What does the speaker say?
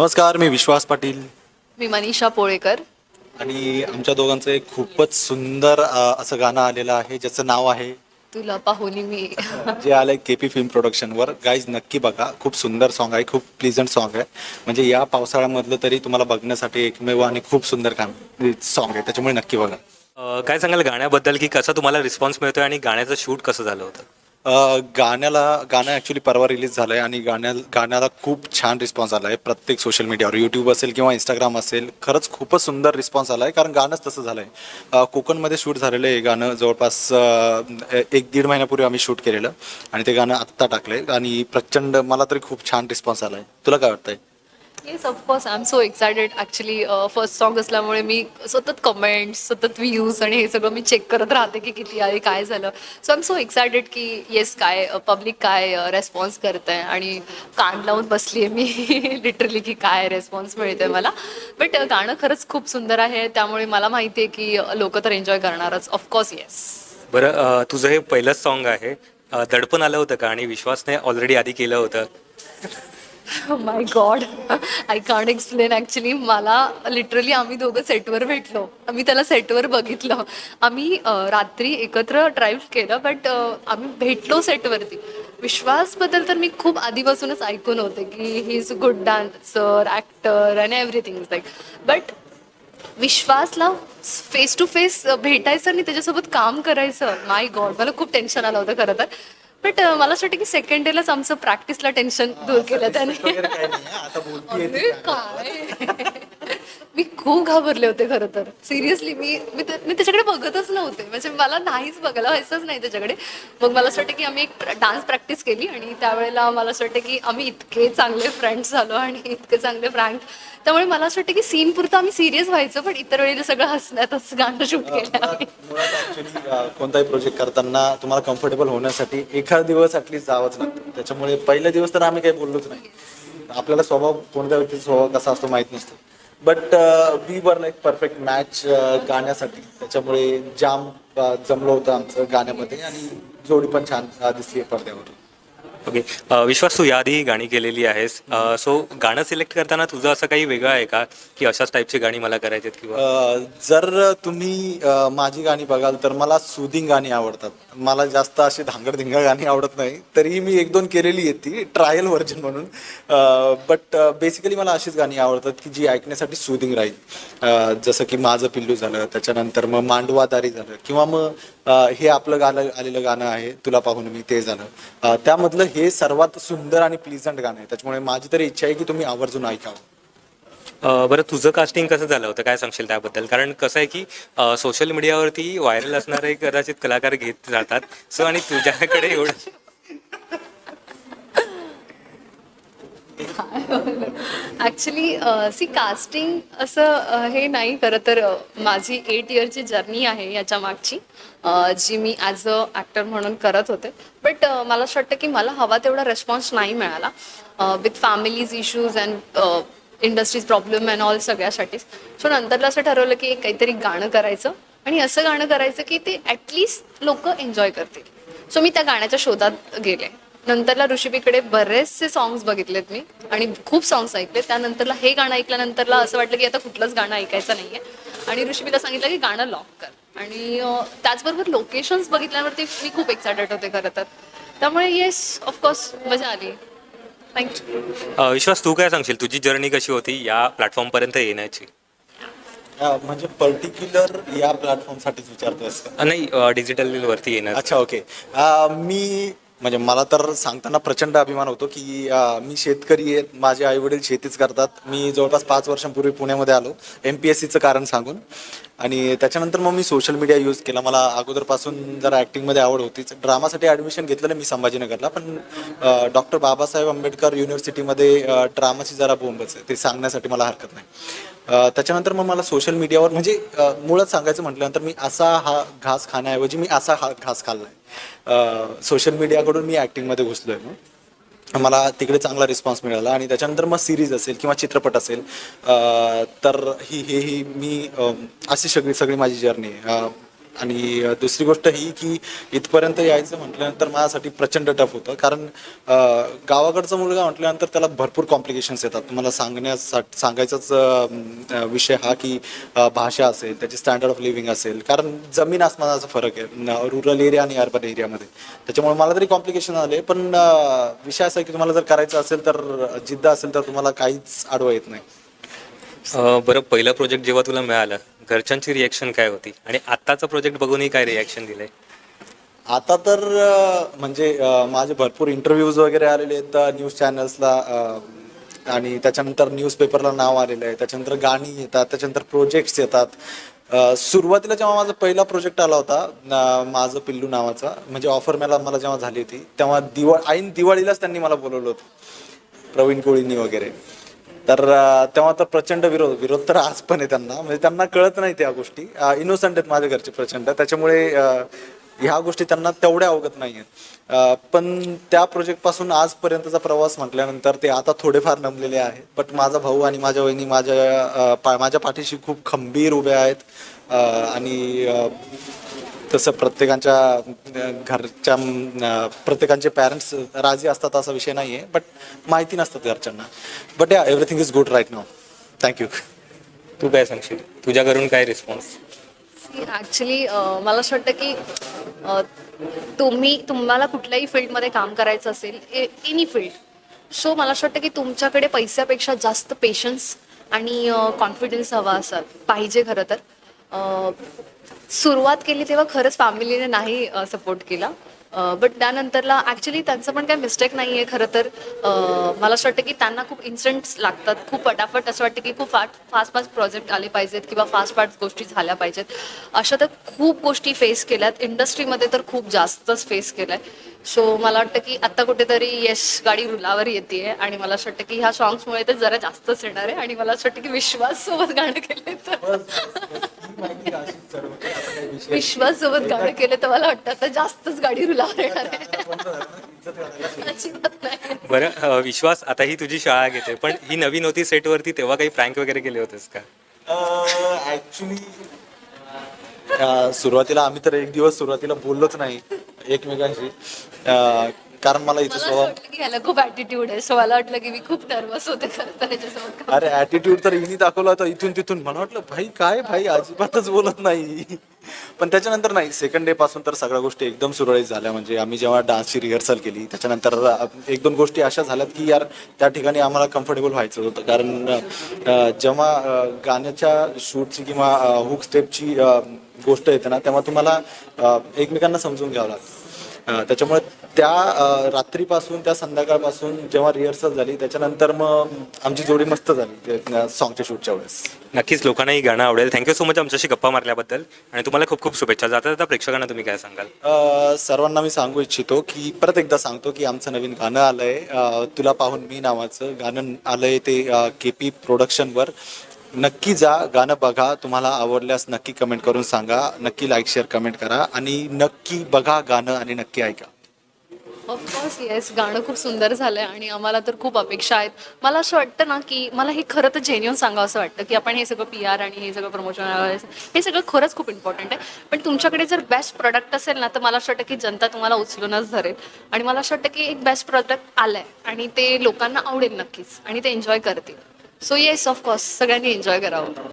नमस्कार मी विश्वास पाटील. मी मनीषा पोळेकर. आणि आमच्या दोघांचं एक खूपच सुंदर अ, असं गाणं आलेलं आहे ज्याचं नाव आहे तुला पाहून मी. जे आलंय के पी फिल्म प्रोडक्शनवर. गाईज नक्की बघा खूप सुंदर सॉन्ग आहे खूप प्लिझंट सॉन्ग आहे. म्हणजे या पावसाळ्यामधलं तरी तुम्हाला बघण्यासाठी एकमेव आणि खूप सुंदर काम सॉन्ग आहे त्याच्यामुळे नक्की बघा. अ, काय सांगाल गाण्याबद्दल की कसा तुम्हाला रिस्पॉन्स मिळतोय आणि गाण्याचं शूट कसं झालं होतं? गाण्याला गाणं ॲक्च्युली परवा रिलीज झालं आहे आणि गाण्या गाण्याला खूप छान रिस्पॉन्स आला आहे प्रत्येक सोशल मीडियावर यूट्यूब असेल किंवा इंस्टाग्राम असेल खरंच खूपच सुंदर रिस्पॉन्स आला आहे कारण गाणंच तसं झालं आहे कोकणमध्ये शूट झालेलं आहे गाणं. जवळपास एक दीड महिन्यापूर्वी आम्ही शूट केलेलं आणि ते गाणं आत्ता टाकलं आहे आणि प्रचंड मला तरी खूप छान रिस्पॉन्स आला आहे तुला काय वाटतंय? Yes of course I am so excited actually first song असल्यामुळे मी सतत कमेंट्स सतत व्ह्यूज आणि हे सगळं मी चेक करत राहते की किती आहे काय झालं. So I am so excited की येस काय uh, पब्लिक काय रेस्पॉन्स करत आहे आणि कान लावून बसली आहे मी. लिटरली की काय रेस्पॉन्स मिळतोय मला. बट uh, गाणं खरंच खूप सुंदर आहे. त्यामुळे मला माहिती आहे की uh, लोक तर एन्जॉय करणारच. ऑफकोर्स येस बरं तुझं हे पहिलंच सॉन्ग आहे. दडपण आलं होतं का? आणि विश्वासने ऑलरेडी आधी केलं होतं. My god I can't explain actually मला लिटरली आम्ही दोघं सेटवर भेटलो. आम्ही त्याला सेटवर बघितलं. आम्ही रात्री एकत्र ड्राईव्ह केलं बट आम्ही भेटलो सेटवरती विश्वासबद्दल तर मी खूप आधीपासूनच ऐकून होते की he is good dancer actor and everything is like but विश्वासला face to face भेटायचं आणि त्याच्यासोबत काम करायचं माय गॉड मला खूप टेन्शन आलं होतं खरं तर. बट मला असं वाटतं की सेकंड डेलाच आमचं प्रॅक्टिसला टेन्शन दूर केलं त्याने. अरे काय? मी खूप घाबरले होते खरं तर. सिरियसली मी मी मी त्याच्याकडे बघतच नव्हते. म्हणजे मला नाहीच बघायला व्हायचंच नाही त्याच्याकडे. मग मला असं वाटतं की आम्ही एक डान्स प्रॅक्टिस केली आणि त्यावेळेला मला असं वाटतं की आम्ही इतके चांगले फ्रेंड्स झालो आणि इतके चांगले फ्रँक त्यामुळे मला असं वाटतं की सीन पुरतं आम्ही सिरियस व्हायचं पण इतर वेळेला सगळं हसण्यातच गाणं शूट केलं कोणताही प्रोजेक्ट करताना तुम्हाला कम्फर्टेबल होण्यासाठी एखादा दिवस ॲटलीस्ट जावंच लागतं. त्याच्यामुळे पहिला दिवस तर आम्ही काही बोललोच नाही. आपल्याला स्वभाव कोणत्या व्यक्तीचा स्वभाव कसा असतो माहीत नसतो. But we were like perfect match गाण्यासाठी. त्याच्यामुळे जाम अ, जमलं होतं आमचं गाण्यामध्ये आणि जोडी पण छान अ, दिसली पडद्यावर ओके uh, विश्वास तू याआधी गाणी केलेली आहेस. Uh, सो गाणं सिलेक्ट करताना तुझं असं काही वेगळं आहे का? की अशाच टाईपची गाणी मला करायची आहेत किंवा? Uh, जर तुम्ही अ, माझी गाणी बघाल तर मला सुदिंग गाणी आवडतात. मला जास्त अशी धांगडधिंगा गाणी आवडत नाही. तरीही मी एक दोन केलेली आहेत ती ट्रायल व्हर्जन म्हणून. बट बेसिकली मला अशीच गाणी आवडतात की जी ऐकण्यासाठी सुदिंग राहील. अ, जसं की माझं पिल्लू झालं त्याच्यानंतर मग मांडवादारी झालं किंवा मग अ, हे आपलं गाणं आलेलं गाणं आहे तुला पाहून मी ते झालं. अ, त्यामधलं हे सर्वात सुंदर आणि प्लिझंट गाणं आहे. त्याच्यामुळे माझी तरी इच्छा आहे की तुम्ही आवर्जून ऐकावं. अ, बरं तुझं कास्टिंग कसं झालं होतं? काय सांगशील त्याबद्दल? कारण कसं आहे की सोशल मीडियावरती व्हायरल असणारे कदाचित कलाकार घेत जातात. सो आणि तुझ्याकडे एवढं ॲक्च्युली सी कास्टिंग असं अ, हे नाही. खरं तर अ, माझी एट इयरची जर्नी आहे याच्या मागची अ, uh, जी मी ॲज अ ॲक्टर म्हणून करत होते. बट मला असं वाटतं की मला हवा तेवढा रेस्पॉन्स नाही मिळाला. With families issues and industries problem and all सगळ्यासाठीच so नंतरला असं ठरवलं की एक काहीतरी गाणं करायचं. आणि असं गाणं करायचं की ते ॲटलिस्ट लोक एन्जॉय करतील. सो मी त्या गाण्याच्या शोधात गेले. नंतरला ऋषीबीकडे बरेचसे सॉंग्स बघितलेत मी. आणि खूप सॉंग्स ऐकले त्यानंतरला हे गाणं ऐकल्यानंतरला असं वाटलं की आता कुठलंच गाणं ऐकायचं नाहीये. आणि ऋषीबीला सांगितलं की गाणं लॉक कर. आणि त्याचबरोबर लोकेशन्स बघितल्यावरती मी खूप एक्सायटेड होते खरं तर. त्यामुळे येस ऑफकोर्स मजा आली. थँक्यू विश्वास तू काय सांगशील? तुझी जर्नी कशी होती या प्लॅटफॉर्मपर्यंत येण्याची? म्हणजे पर्टिक्युलर या प्लॅटफॉर्मसाठीच अ, नाही डिजिटल वरती येण्याचं. अच्छा ओके मी म्हणजे मला तर सांगताना प्रचंड अभिमान होतो की अ, मी शेतकरी आहे माझे आई वडील शेतीच करतात. मी जवळपास पाच वर्षांपूर्वी पुण्यामध्ये आलो एम पी एस सीचं कारण सांगून. आणि त्याच्यानंतर मग मी सोशल मीडिया यूज केला. मला अगोदरपासून जरा ॲक्टिंगमध्ये आवड होतीच ड्रामासाठी ॲडमिशन घेतलेलं मी संभाजीनगरला पण डॉक्टर बाबासाहेब आंबेडकर युनिव्हर्सिटीमध्ये ड्रामाची जरा बोंबच आहे. ते सांगण्यासाठी मला हरकत नाही. अ, त्याच्यानंतर मग मला सोशल मीडियावर म्हणजे अ, मुळात सांगायचं म्हटल्यानंतर मी असा हा घास खाण्याऐवजी मी असा हा घास खाल्ला आहे सोशल मीडियाकडून मी ॲक्टिंगमध्ये घुसलो आहे मग. मला तिकडे चांगला रिस्पॉन्स मिळाला आणि त्याच्यानंतर मग सिरीज असेल किंवा चित्रपट असेल तर ही हे ही मी अशी सगळी सगळी माझी जर्नी आणि दुसरी गोष्ट ही की इथपर्यंत यायचं म्हटल्यानंतर माझ्यासाठी प्रचंड टफ होतं. कारण गावाकडचा मुलगा म्हटल्यानंतर त्याला भरपूर कॉम्प्लिकेशन्स येतात. तुम्हाला सांगण्यासाठी सांगायचाच विषय हा की भाषा असेल त्याची स्टँडर्ड ऑफ लिव्हिंग असेल. कारण जमीन आसमानाचा फरक आहे रुरल एरिया आणि अर्बन एरियामध्ये त्याच्यामुळे मला तरी कॉम्प्लिकेशन आले. पण विषय असा आहे की तुम्हाला जर करायचं असेल तर जिद्द असेल तर तुम्हाला काहीच आडवा येत नाही. बरं पहिला प्रोजेक्ट जेव्हा तुला मिळालं घरच्यांची रिॲक्शन काय होती? आणि आत्ताचा प्रोजेक्ट बघूनही काय रिॲक्शन दिलंय? आता तर अ, म्हणजे अ, माझे भरपूर इंटरव्ह्यूज वगैरे आलेले आहेत न्यूज चॅनल्सला आणि त्याच्यानंतर न्यूजपेपरला नाव आलेलं आहे त्याच्यानंतर गाणी येतात त्याच्यानंतर प्रोजेक्ट्स येतात. अ, सुरुवातीला जेव्हा माझा पहिला प्रोजेक्ट आला होता अ, माझं पिल्लू नावाचा म्हणजे ऑफर मला मला जेव्हा झाली होती तेव्हा दिवाळ ऐन दिवाळीलाच त्यांनी मला बोलवलं होतं प्रवीण कोळींनी वगैरे. तर तेव्हा तर प्रचंड विरोध विरोध तर आज पण आहे त्यांना. म्हणजे त्यांना कळत नाही त्या गोष्टी. इनोसंट आहेत माझ्या घरचे प्रचंड. त्याच्यामुळे ह्या गोष्टी त्यांना तेवढ्या अवगत नाही आहेत पण त्या प्रोजेक्टपासून आजपर्यंतचा प्रवास म्हटल्यानंतर ते आता थोडेफार नमलेले आहेत. बट माझा भाऊ आणि माझ्या वहिनी माझ्या पा माझ्या पाठीशी खूप खंबीर उभ्या आहेत. आणि तसं प्रत्येकाच्या घरच्या प्रत्येकाचे पॅरेंट्स राजी असतात असा विषय नाही आहे बट माहिती नसतात घरच्यांना. But yeah everything is good right now thank you तू काय सांगशील? तुझ्याकडून काय रिस्पॉन्स ॲक्च्युली मला असं वाटतं की तुम्ही तुम्हाला कुठल्याही फील्डमध्ये काम करायचं असेल एनी फील्ड. सो मला असं वाटतं की तुमच्याकडे पैशापेक्षा जास्त पेशन्स आणि कॉन्फिडन्स हवा असा. पाहिजे खरं तर. सुरुवात केली तेव्हा खरंच फॅमिलीने नाही सपोर्ट केला. बट त्यानंतरला ॲक्च्युली त्यांचं पण काही मिस्टेक नाही आहे खरं तर. मला असं वाटतं की त्यांना खूप इन्स्टंट्स लागतात खूप पटापट असं वाटतं की खूप फास्ट फास्ट फास्ट प्रोजेक्ट आले पाहिजेत किंवा फास्ट फास्ट गोष्टी झाल्या पाहिजेत. अशा तर खूप गोष्टी फेस केल्यात. इंडस्ट्रीमध्ये तर खूप जास्तच फेस केलं आहे सो मला वाटतं की आत्ता कुठेतरी यश गाडी रुलावर येते आणि मला असं वाटतं की ह्या सॉंग्समुळे तर जरा जास्तच येणार आहे आणि मला असं वाटतं की विश्वास सोबत गाणं केले तर. विश्वास सोबत गाणं केलं तर मला वाटतं आता जास्तच गाडी रुलावर येणार आहे. बरं विश्वास आता ही तुझी शाळा घेते पण ही नवीन होती सेटवरती तेव्हा काही प्रँक वगैरे केले होतेस का? ऍक्च्युली सुरुवातीला आम्ही तर एक दिवस सुरुवातीला बोललोच नाही. एकमेकांशी. अं, कारण मला इथे मला असं स्वभाव वाटलं की ह्याला खूप ऍटिट्यूड आहे. सो मला वाटलं की मी खूप नर्वस होते खरं तर याच्यासोबत काम अरे ऍटिट्यूड तर हिनी दाखवला होता इथून तिथून. मला वाटलं भाई काय? भाई अजिबातच बोलत नाही. पण त्याच्यानंतर नाही सेकंड डे पासून तर सगळ्या गोष्टी एकदम सुरळीत झाल्या. म्हणजे आम्ही जेव्हा डान्सची रिहर्सल केली त्याच्यानंतर एक दोन गोष्टी अशा झाल्यात की यार त्या ठिकाणी आम्हाला कम्फर्टेबल व्हायचं होतं. कारण अ, जेव्हा अ, गाण्याच्या शूटची किंवा हुक स्टेपची गोष्ट येते ना तेव्हा तुम्हाला एकमेकांना समजून घ्यावं लागतं. त्याच्यामुळे त्या रात्रीपासून त्या संध्याकाळपासून जेव्हा रिहर्सल झाली त्याच्यानंतर मग आमची जोडी मस्त झाली सॉंगच्या शूटच्या वेळेस. नक्कीच लोकांना ही गाणं आवडेल. थँक्यू सो मच आमच्याशी गप्पा मारल्याबद्दल. आणि तुम्हाला खूप खूप शुभेच्छा. जाता जाता प्रेक्षकांना तुम्ही काय सांगाल? सर्वांना मी सांगू इच्छितो की परत एकदा सांगतो की आमचं नवीन गाणं आलंय. तुला पाहून मी नावाचं गाणं आलंय ते के पी प्रोडक्शनवर नक्की जा गाणं बघा तुम्हाला आवडल्यास नक्की कमेंट करून सांगा नक्की लाईक शेअर कमेंट करा आणि नक्की बघा गाणं आणि नक्की ऐका. ऑफकोर्स येस गाणं खूप सुंदर झालंय आणि आम्हाला तर खूप अपेक्षा आहेत. मला असं वाटतं ना की मला हे खरं तर जेन्युअन सांगावं असं वाटतं की आपण हे सगळं पी आर आणि हे सगळं प्रमोशन हे सगळं खरंच खूप इम्पॉर्टंट आहे. पण तुमच्याकडे जर बेस्ट प्रोडक्ट असेल ना तर मला असं वाटतं की जनता तुम्हाला उचलूनच धरेल. आणि मला असं वाटतं की एक बेस्ट प्रोडक्ट आलंय आणि ते लोकांना आवडेल नक्कीच आणि ते एन्जॉय करतील. सो येस ऑफकोर्स सगळ्यांनी एन्जॉय करावं.